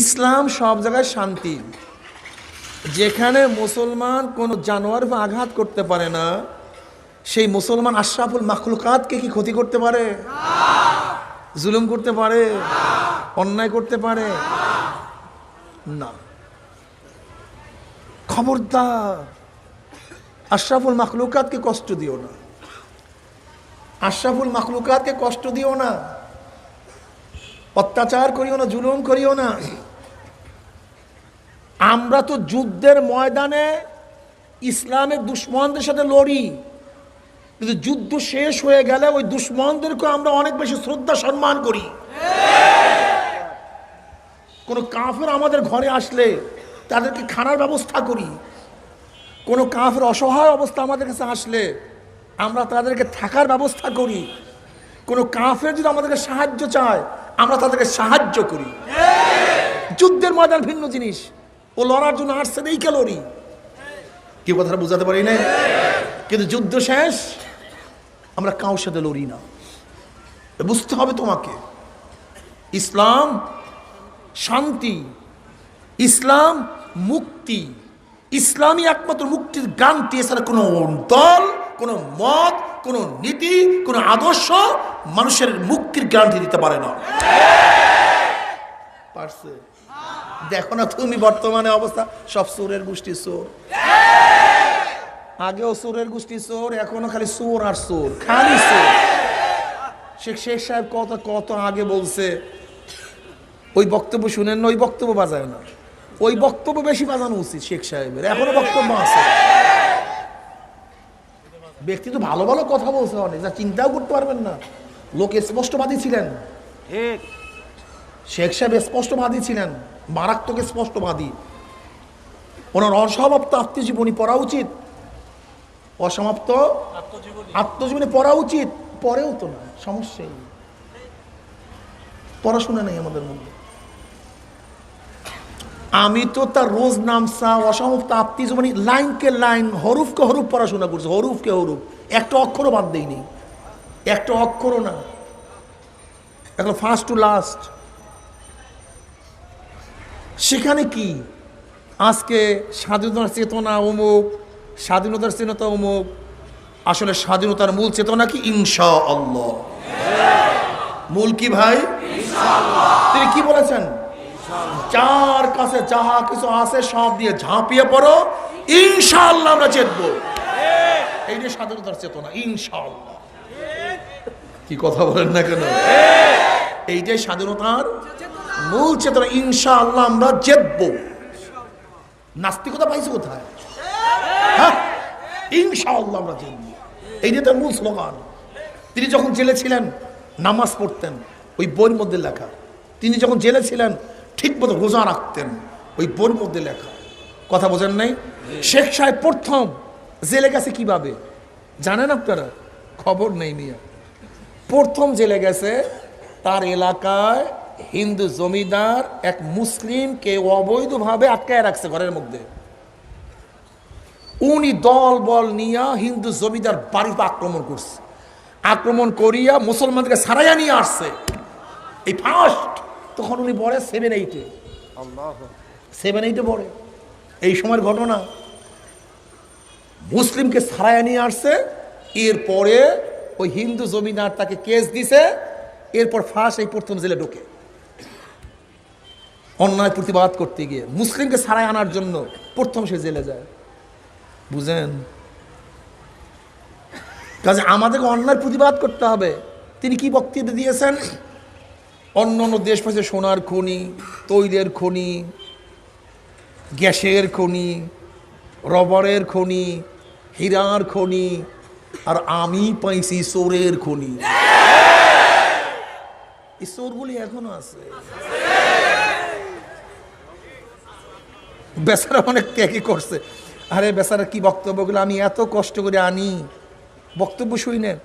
ইসলাম সব জায়গায় শান্তি। যেখানে মুসলমান কোনো জানোয়ার বা আঘাত করতে পারে না, সেই মুসলমান আশরাফুল মাখলুকাতকে কি ক্ষতি করতে পারে? জুলুম করতে পারে? অন্যায় করতে পারে? না। খবরদার। আশরাফুল মাখলুকাতকে কষ্ট দিও না। আশরাফুল মাখলুকাতকে কষ্ট দিও না। অত্যাচার করিও না, জুলুম করিও না। আমরা তো যুদ্ধের ময়দানে ইসলামের দুশ্মনদের সাথে লড়ি। কিন্তু যুদ্ধ শেষ হয়ে গেলে ওই দুশ্মনদেরকে আমরা অনেক বেশি শ্রদ্ধা, সম্মান করি। কোনো কাফের আমাদের ঘরে আসলে তাদেরকে খানার ব্যবস্থা করি। কোনো কাফের অসহায় অবস্থা আমাদের কাছে আসলে আমরা তাদেরকে থাকার ব্যবস্থা করি। কোনো কাফের যদি আমাদেরকে সাহায্য চায় আমরা তাদেরকে সাহায্য করি। যুদ্ধের ময়দান ভিন্ন জিনিস। ও লড়ার জন্য আসছে এই লড়ি কি কথাটা বোঝাতে পারি না কিন্তু যুদ্ধ শেষ, আমরা কাউর সাথে লড়ি না। বুঝতে হবে তোমাকে। ইসলাম শান্তি, ইসলাম মুক্তি। ইসলামই একমাত্র মুক্তির গানটি এছাড়া কোনো দল, কোনো মত কোনো নীতি, কোনো আদর্শ মানুষের মুক্তির গ্যারান্টি দিতে পারে না। পারছে? দেখো না তুমি বর্তমানে অবস্থা। সব সুরের গোষ্ঠী চোর। আগেও সুরের গোষ্ঠী চোর, এখনও খালি চোর আর চোর, খালি চোর। শেখ শেখ সাহেব কত কত আগে বলছে, ওই বক্তব্য শুনেন না, ওই বক্তব্য বাজায় না। ওই বক্তব্য বেশি বাজানো উচিত শেখ সাহেবের, এখনও বক্তব্য আছে। ব্যক্তি তো ভালো ভালো কথা বলছে অনেক যা চিন্তাও করতে পারবেন না। লোক স্পষ্টবাদী ছিলেন। ঠিক। শেখ সাহেব স্পষ্টবাদী ছিলেন মারাত্মক স্পষ্টবাদী। ওনার অসমাপ্ত আত্মজীবনী পড়া উচিত। অসমাপ্ত আত্মজীবনী? পড়া উচিত। পরেও তো না সমস্যাই। পড়াশোনা নেই আমাদের মধ্যে। আমি তো তার রোজ নামসা অসমাপ্ত আত্মজীবনী লাইনকে লাইন হরুফকে হরুফ পড়াশোনা করছি হরুফকে হরুফ। একটা অক্ষরও বাদ দেয়নি একটা অক্ষরও না। এখন ফার্স্ট টু লাস্ট সেখানে কি? আজকে স্বাধীনতার চেতনা অমুক, স্বাধীনতার চেতনা অমুক। আসলে স্বাধীনতার মূল চেতনা কি? ইনশা আল্লাহ মূল কি ভাই? তিনি কি বলেছেন? যার কাছে যাহা কিছু আছে সব দিয়ে ঝাঁপিয়ে পড়ো, ইনশাআল্লাহ আমরা চেতবো এইটাই স্বাধীনতার চেতনা, ইনশাআল্লাহ। কি কথা বলেন না কেন? এইটাই স্বাধীনতার মূল চেতনা, ইনশাআল্লাহ আমরা জেতবো। নাস্তিকতা পাইছি কোথায়? হ্যাঁ? ইনশাআল্লাহ আমরা জিতবো। এইটাই তার মূল স্লোগান, তিনি যখন জেলে ছিলেন, নামাজ পড়তেন, ওই বইয়ের মধ্যে লেখা, তিনি যখন জেলে ছিলেন ঠিক মতো রোজা রাখতেন। ওই বোর মধ্যে লেখা। কথা বোঝেন নাই? শেখ সাহেব প্রথম জেলে গেছে কীভাবে? জানেন আপনারা? খবর নেই মিয়া। প্রথম জেলে গেছে তার এলাকায় হিন্দু জমিদার এক মুসলিমকে অবৈধভাবে আটকায় রাখছে ঘরের মধ্যে। উনি দল বল নিয়ে হিন্দু জমিদার বাড়িতে আক্রমণ করছে। আক্রমণ করিয়া মুসলমানদেরকে সারাইয়া নিয়ে আসছে। এই ফার্স্ট তখন উনি পড়ে সেভেন এইটে সেভেন এইটে পড়ে। এই সময়ের ঘটনা। মুসলিমকে সারাইয়া নিয়ে আসছে এরপরে ওই হিন্দু জমিদার তাকে কেস দিছে এরপর ফার্স্ট এই প্রথম জেলে ঢোকে। অন্যায় প্রতিবাদ করতে গিয়ে। মুসলিমকে সারাই আনার জন্য প্রথম সে জেলে যায়। বুঝেন? কাজে আমাদেরকে অন্যায় প্রতিবাদ করতে হবে। তিনি কি বক্তব্য দিয়েছেন? অন্য অন্য দেশ পাশে সোনার খনি, তৈলের খনি, গ্যাসের খনি, রবারের খনি, হীরার খনি, আর আমি পাইছি সোরের খনি। এই চোরগুলি এখনও আছে। বেচারা অনেক ত্যাগই করছে। আরে বেচারা, কি বক্তব্যগুলো? আমি এত কষ্ট করে আনি। বক্তব্য শুইনেন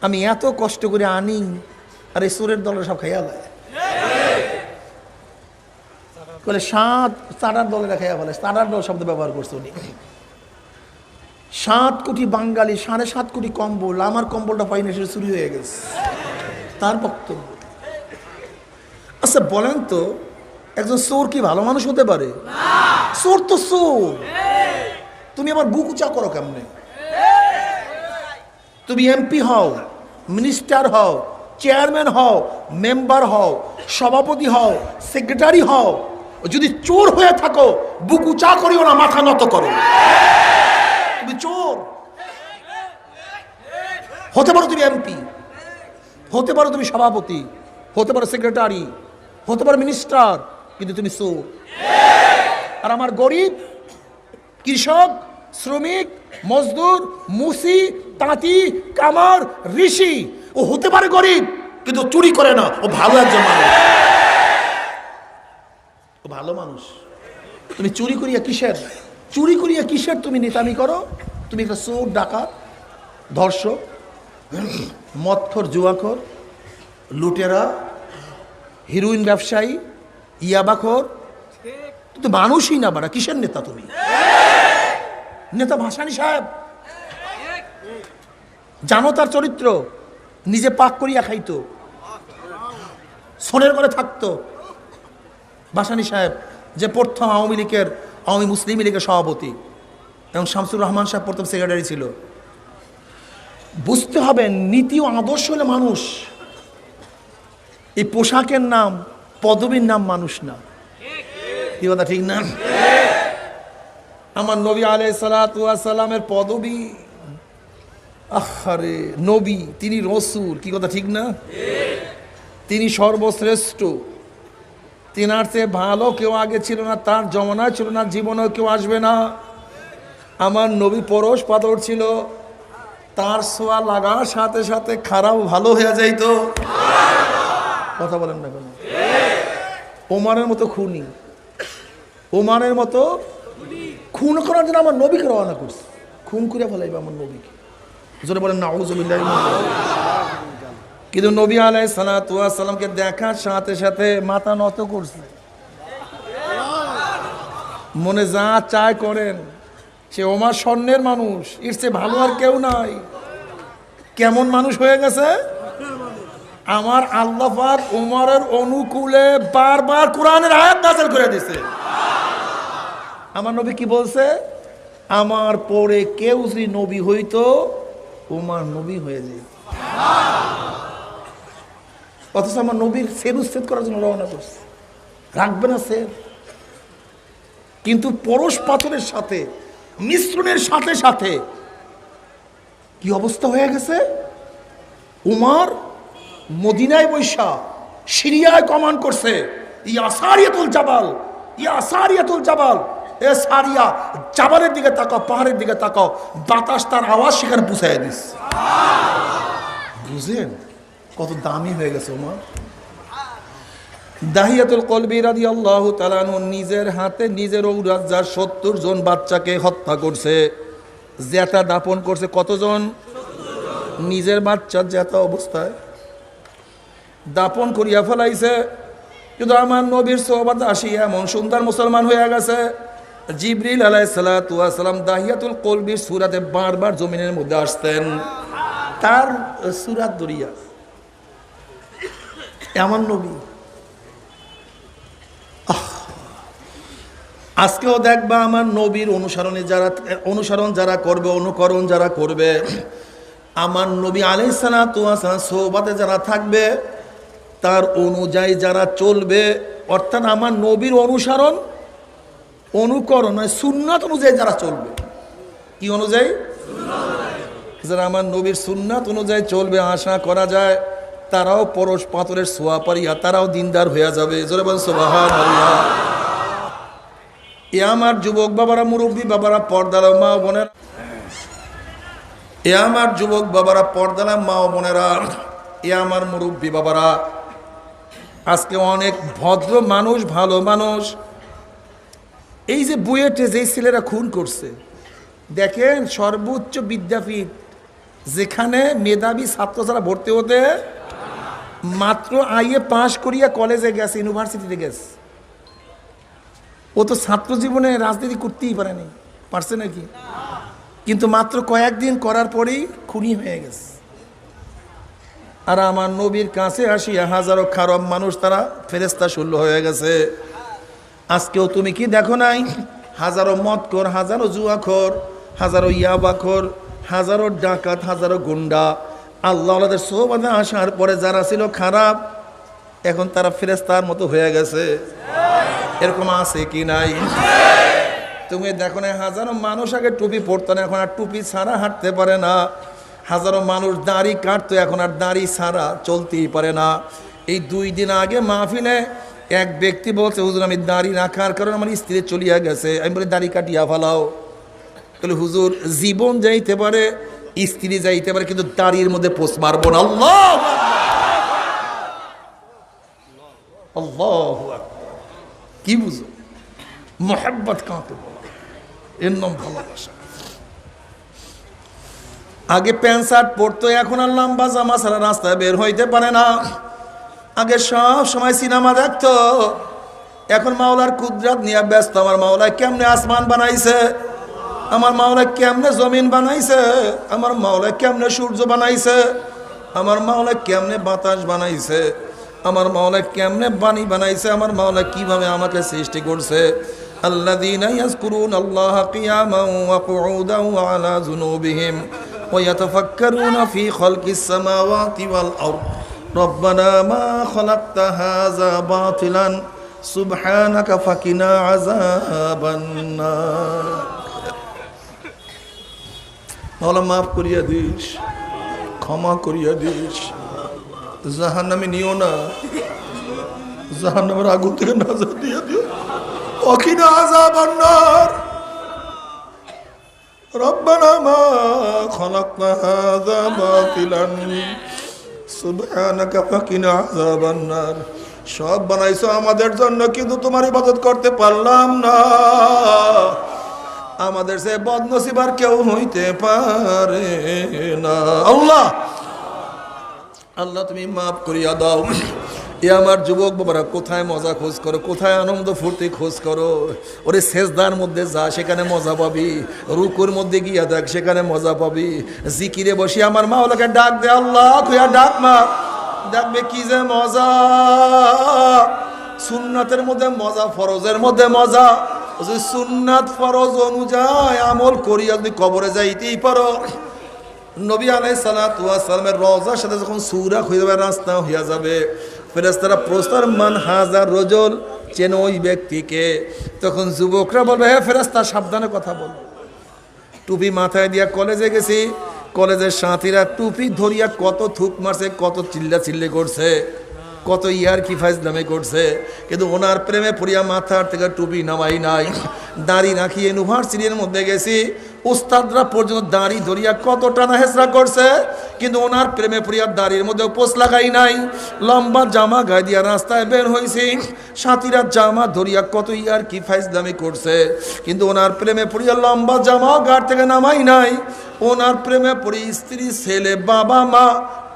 আমি এত কষ্ট করে আনি। আর এই সুরের দলের সব খাইয়া দেয় বলে, সাত চারার দলেরা খাইয়া বলে চারার দল শব্দ ব্যবহার করছে উনি। সাত কোটি বাঙালি, সাড়ে সাত কোটি কম্বল, আমার কম্বলটা পাইনি সেটা চুরি হয়ে গেছে। তার বক্তব্য। আচ্ছা বলেন তো, একজন চোর কি ভালো মানুষ হতে পারে? চোর তো চোর। তুমি আমার বুক উঁচা করো কেমনে? তুমি এমপি হও মিনিস্টার হও চেয়ারম্যান হও, মেম্বার হও, সভাপতি হও, সেক্রেটারি হও যদি চোর হয়ে থাকো, বুক উঁচা করিও না, মাথা নত করো। তুমি চোর। হতে পারো তুমি এমপি, হতে পারো তুমি সভাপতি, হতে পারো সেক্রেটারি, হতে পারো মিনিস্টার, কিন্তু তুমি চোর। আর আমার গরিব, কৃষক, শ্রমিক, মজদুর, মুসি, তাঁতি, কামার, ঋষি ও হতে পারে গরিব, কিন্তু চুরি করে না। ও ভালো একজন মানুষ। ও ভালো মানুষ। তুমি চুরি করিয়া কিসের? চুরি করিয়া কিসের তুমি নেতামি করো? তুমি একটা চোর, ডাকাত, ধর্ষক, মদখর, জুয়াখর, লুটেরা, হিরোইন ব্যবসায়ী, ইয়াবাখর। তুই তো মানুষই না বাড়া কিসের নেতা তুমি? নেতা ভাসানি সাহেব। জানো তার চরিত্র? নিজে পাক করিয়া খাইতো। সোনের ঘরে থাকতো। ভাসানি সাহেব, যে প্রথম আওয়ামী লীগের, আওয়ামী মুসলিম লীগের সভাপতি, এবং শামসুর রহমান সাহেব প্রথম সেক্রেটারি ছিল। বুঝতে হবে, নীতি ও আদর্শ হলে মানুষ। এই পোশাকের নাম, পদবীর নাম মানুষ না। কি কথা, ঠিক না? আমার নবী আলাই সালামের পদবী আহারে, নবী, তিনি রসুল, কি কথা ঠিক না? তিনি সর্বশ্রেষ্ঠ। তেনার চেয়ে ভালো কেউ আগে ছিল না, তার জমানায় ছিল না, জীবনেও কেউ আসবে না। আমার নবী পরশ পাথর ছিল, তার সোয়া লাগার সাথে সাথে খারাপ ভালো হয়ে যাইতো। কথা বলেন না কেন? ওমানের মতো খুনি। ওমানের মতো খুন করার জন্য আমার নবীকে রওনা করছে। খুন করে ফেলাইবে আমার নবীকে। জোরে বলেন নাউজুবিল্লাহ কিন্তু নবী আলাই সালাতামকে দেখার সাথে সাথে মাথা নত করছে। মনে যা চায় করেন, সে ওমার স্বর্ণের মানুষ, এর চেয়ে ভালো আর কেউ নাই। কেমন মানুষ হয়ে গেছে? আমার আল্লাহাক উমরের অনুকূলে বারবার কোরআনের আয়াত নাজেল করে দিছে আমার নবী কি বলছে? আমার পরে কেউ যদি নবী হইতো উমার নবী হয়ে যেত অথচ আমার নবীর সের উচ্ছেদ করার জন্য রওনা করছে। রাখবে না সের কিন্তু পরশ পাথরের সাথে, মিশ্রণের সাথে সাথে কি অবস্থা হয়ে গেছে? উমার মদিনায় বৈশা সিরিয়ায় কমান করছে ইয়া সারিয়াতুল জাবাল ইয়া সারিয়াতুল জাবাল। এ সারিয়া জাবালের দিকে তাকাও, পাহাড়ের দিকে তাকাও, বাতাস তার আওয়াজ সেখানে পুষাই দিস বুঝলেন? কত দামি হয়ে গেছে উমার দাহিয়াতুল কলবি রাদি আল্লাহ তালানু নিজের হাতে নিজের ঔরাজ্জার সত্তর জন বাচ্চাকে হত্যা করছে জেতা দাপন করছে, কতজন? নিজের বাচ্চার জেতা অবস্থায়। দাপন করিয়া ফেলাইছে, কিন্তু আমার নবীর সোহবাদ আসি এমন সুন্দর মুসলমান হয়ে গেছে জিবরিল আলাই সালাম দাহিয়াতুল কলবির সুরাতে বারবার জমিনের মধ্যে আসতেন। তার সুরাত দরিয়া। এমন নবী। আজকেও দেখবা আমার নবীর অনুসরণে যারা, অনুসরণ যারা করবে, অনুকরণ যারা করবে, আমার নবী আলাই সালাম সৌবাতে যারা থাকবে, তার অনুযায়ী যারা চলবে, অর্থাৎ আমার নবীর অনুসরণ অনুকরণ হয় সুন্নাত অনুযায়ী যারা চলবে। কি অনুযায়ী? যারা আমার নবীর সুন্নাত অনুযায়ী চলবে, আশা করা যায়, তারাও পরশ পাথরের সোয়া পারিয়া তারাও দিনদার হয়ে যাবে। এ আমার যুবক বাবারা, মুরব্বী বাবারা পর্দার মা বোনের। এ আমার যুবক বাবারা পর্দালা মা বোনেরা। এ আমার মুরব্বী বাবারা, আজকে অনেক ভদ্র মানুষ, ভালো মানুষ এই যে বুয়েটে যেই ছেলেরা খুন করছে, দেখেন সর্বোচ্চ বিদ্যাপীঠ, যেখানে মেধাবী ছাত্র ছাড়া ভর্তি হতে মাত্র আইয়ে পাশ করিয়া কলেজে গেছে, ইউনিভার্সিটিতে গেছে। ও তো ছাত্র জীবনে রাজনীতি করতেই পারেনি পারছে নাকি? কিন্তু মাত্র কয়েকদিন করার পরেই খুনি হয়ে গেছে। আর আমার নবীর কাছে আসিয়া হাজারো খারাপ মানুষ তারা ফেরেস্তা শূন্য হয়ে গেছে। আজকেও তুমি কি দেখো নাই? হাজারো মদকর হাজারো জুয়াখর, হাজারো ইয়াবাখর, হাজারো ডাকাত, হাজারো গুন্ডা। আল্লাহ আল্লাহদের সোহবাদে আসার পরে যারা ছিল খারাপ, এখন তারা ফেরেস্তার মতো হয়ে গেছে। এরকম আছে কি নাই? তুমি দেখো না হাজারো মানুষ আগে টুপি পরতো না, এখন আর টুপি ছাড়া হাঁটতে পারে না। হাজারো মানুষ দাড়ি কাটতো, এখন আর দাড়ি ছাড়া চলতেই পারে না। এই দুই দিন আগে মাহফিলে এক ব্যক্তি বলছে, হুজুর, আমি দাড়ি রাখার কারণে আমার স্ত্রী চলিয়া গেছে। আমি বলি, দাড়ি কাটিয়া ফেলাও। তাহলে হুজুর, জীবন যাইতে পারে, স্ত্রী যাইতে পারে, কিন্তু দাড়ির মধ্যে পোষ মারবো না। আল্লাহ কি বুঝো? মোহাব্বত বলা? এর নাম ভালোবাসা। আগে প্যান্ট শার্ট পরতো, এখন আর লম্বা জামা ছাড়া রাস্তায় বের হইতে পারে না। আগে সব সময় সিনেমা দেখতো এখন মাওলার কুদরাত নিয়ে ব্যস্ত আমার মাওলায় কেমনে আসমান বানাইছে আমার মাওলায় কেমনে জমিন বানাইছে আমার মাওলায় কেমনে সূর্য বানাইছে আমার মাওলায় কেমনে বাতাস বানাইছে আমার মাওলায় কেমনে বাণী বানাইছে আমার মাওলা কিভাবে আমাকে সৃষ্টি করছে الذين يذكرون الله قياما وقعودا وعلى جنوبهم ويتفكرون في خلق السماوات والأرض ربنا ما خلقت هذا باطلا سبحانك فقنا عذاب النار মাওলা মাফ করিয়া দিস ক্ষমা করিয়া দিস জাহান নামে নিও না জাহান নামের আগুন থেকে নাজার দিয়ে দিও অখিনা আজাব আন্নার ربنا ما خلقنا هذا باطلا সব বানাইছো আমাদের জন্য, কিন্তু তোমার ইবাদত করতে পারলাম না। আমাদের সে বদনসিবার কেউ হইতে পারে না। আল্লাহ! আল্লাহ, তুমি মাফ করিয়া দাও। এ আমার যুবক বাবারা, কোথায় মজা খোঁজ করো, কোথায় আনন্দ ফুর্তি খোঁজ করো? ওরে সেজদার মধ্যে যা, সেখানে মজা পাবি। রুকুর মধ্যে গিয়া দেখ, সেখানে মজা পাবি। জিকিরে বসে আমার মা ওলাকে ডাক দে, আল্লাহ ডাক মা। দেখবে কি যে মজা। সুন্নাতের মধ্যে মজা, ফরজের মধ্যে মজা। যদি সুন্নাত ফরজ অনুযায়ী আমল করিয়া যদি কবরে যাইতেই পারো। নবী আলাই সালামের রজার সাথে যখন সুরা হয়ে যাবে রাস্তা হইয়া যাবে। ফেরেস্তারা প্রস্তার, মান হাজার রজল? চেন ওই ব্যক্তিকে। তখন যুবকরা বলবে হ্যাঁ ফেরেস্তা সাবধানে কথা বল। টুপি মাথায় দিয়া কলেজে গেছি। কলেজের সাথীরা টুপি ধরিয়া কত থুক মারছে, কত চিল্লা চিল্লি করছে, কত ইয়ার কি ফাইজলামে করছে। কিন্তু ওনার প্রেমে পড়িয়া মাথার থেকে টুপি নামাই নাই। দাড়ি রাখি ইউনিভার্সিটির মধ্যে গেছি। উস্তাদরা পর্যন্ত দাঁড়ি ধরিয়া কত টানা হেসরা করছে, কিন্তু ওনার প্রেমে পড়িয়া দাঁড়ির মধ্যে পোষ লাগাই নাই। লম্বা জামা গায়ে দিয়া রাস্তায় বের হয়েছি সাথীরা জামা ধরিয়া কত ইয়ার কি ফাইজলামি করছে। কিন্তু ওনার প্রেমে পড়িয়া লম্বা জামা গাড় থেকে নামাই নাই। ওনার প্রেমে পড়ি স্ত্রী, ছেলে, বাবা, মা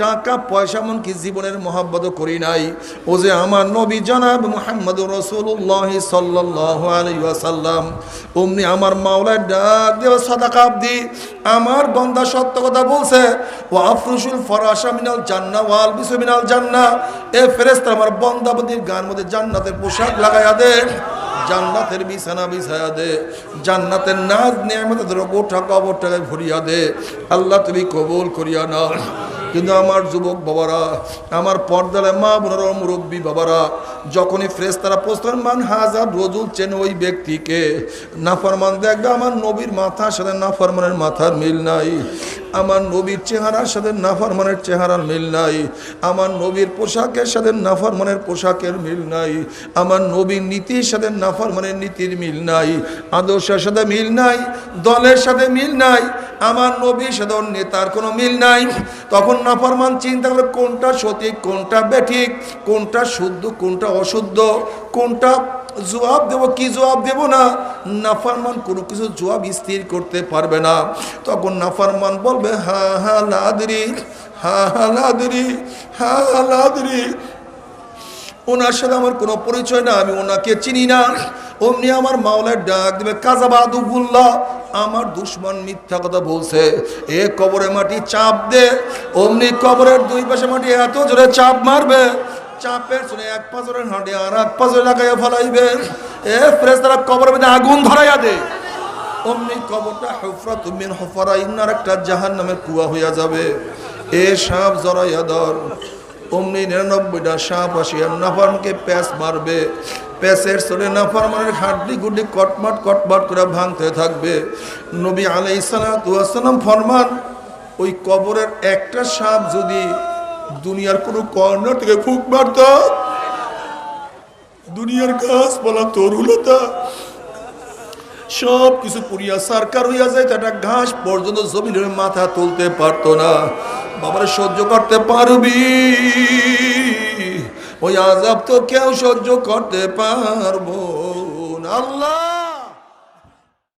টাকা, পয়সা, এমনকি জীবনের মহাব্বত করি নাই। ও যে আমার নবী জনাব মোহাম্মদ রসুল্লাহ সাল্লাহ আলাইসাল্লাম অমনি আমার মাওলায় ডাক দেব সাদাকা দি আমার বন্দা সত্য কথা বলছে, ও আফরুসুল ফরাসা মিনাল জান্না ওয়াল বিসু মিনাল জান্না, এ ফেরেস্তা আমার বন্দাবন্দির গান মধ্যে জান্নাতের পোশাক লাগাইয়া দেন জান্নাতের বিছানা বিছায়া দে, জান্নাতের নাজ নিয়ামতের গোটা কবরটাকে ভরিয়া দে, আল্লাহ তুমি কবুল করিয়া নাও। কিন্তু আমার যুবক বাবারা, আমার পর্দালে মা বোনেরা, মুরব্বী বাবারা, যখনই ফ্রেশ তারা প্রস্তাব মান হাজার রজুল চেন ওই ব্যক্তিকে, নাফরমান দেখবে আমার নবীর মাথার সাথে নাফরমানের মাথার মিল নাই। আমার নবীর চেহারার সাথে নাফরমানের চেহারার মিল নাই। আমার নবীর পোশাকের সাথে নাফরমানের পোশাকের মিল নাই। আমার নবীর নীতির সাথে নাফরমানের নীতির মিল নাই। আদর্শের সাথে মিল নাই, দলের সাথে মিল নাই। আমার নবীর সাথে নেতার কোনো মিল নাই। তখন নাফরমান চিন্তা করে কোনটা সঠিক, কোনটা বেঠিক, কোনটা শুদ্ধ, কোনটা অশুদ্ধ, কোনটা জবাব দেব, কি জবাব দেব না? নাফারমান কোনো কিছু জবাব স্থির করতে পারবে না। তখন নাফারমান বলবে, হা হা, লাদরি, হা হা, লাদরি, হা হা, লাদরি। ওনার সাথে আমার কোনো পরিচয় না আমি ওনাকে চিনি না। অমনি আমার মাওলার ডাক দেবে কাজাবাদুবুল্লাহ আমার দুশ্মন মিথ্যা কথা বলছে। এ কবরে মাটি চাপ দে, অমনি কবরের দুই পাশে মাটি এত জোরে চাপ মারবে, চাপের হাঁটে আর এক এ কবরের আগুন দে। অমনি কবরটা একটা জাহান নামের কুয়া হইয়া যাবে। এ সাপ জড়াইয়া ধর। অমনি নিরানব্বইটা সাপ আসিয়া নাফারমকে প্যাঁচ মারবে। প্যাঁচের চলে নাফারমানের হাড্ডি গুড্ডি কটমাট কটমাট করে ভাঙতে থাকবে। নবী আলাই সালাম ফরমান, ওই কবরের একটা সাপ যদি দুনিয়ার কোনো কর্নার থেকে ফুক মারত, দুনিয়ার গাছপালা, তরুলতা সব কিছু পুরিয়া সরকার হইয়া যায় একটা ঘাস পর্যন্ত জমিনের মাথা তুলতে পারতো না। বাবার সহ্য করতে পারবি ওই আজাব তো কেউ সহ্য করতে পারব। আল্লাহ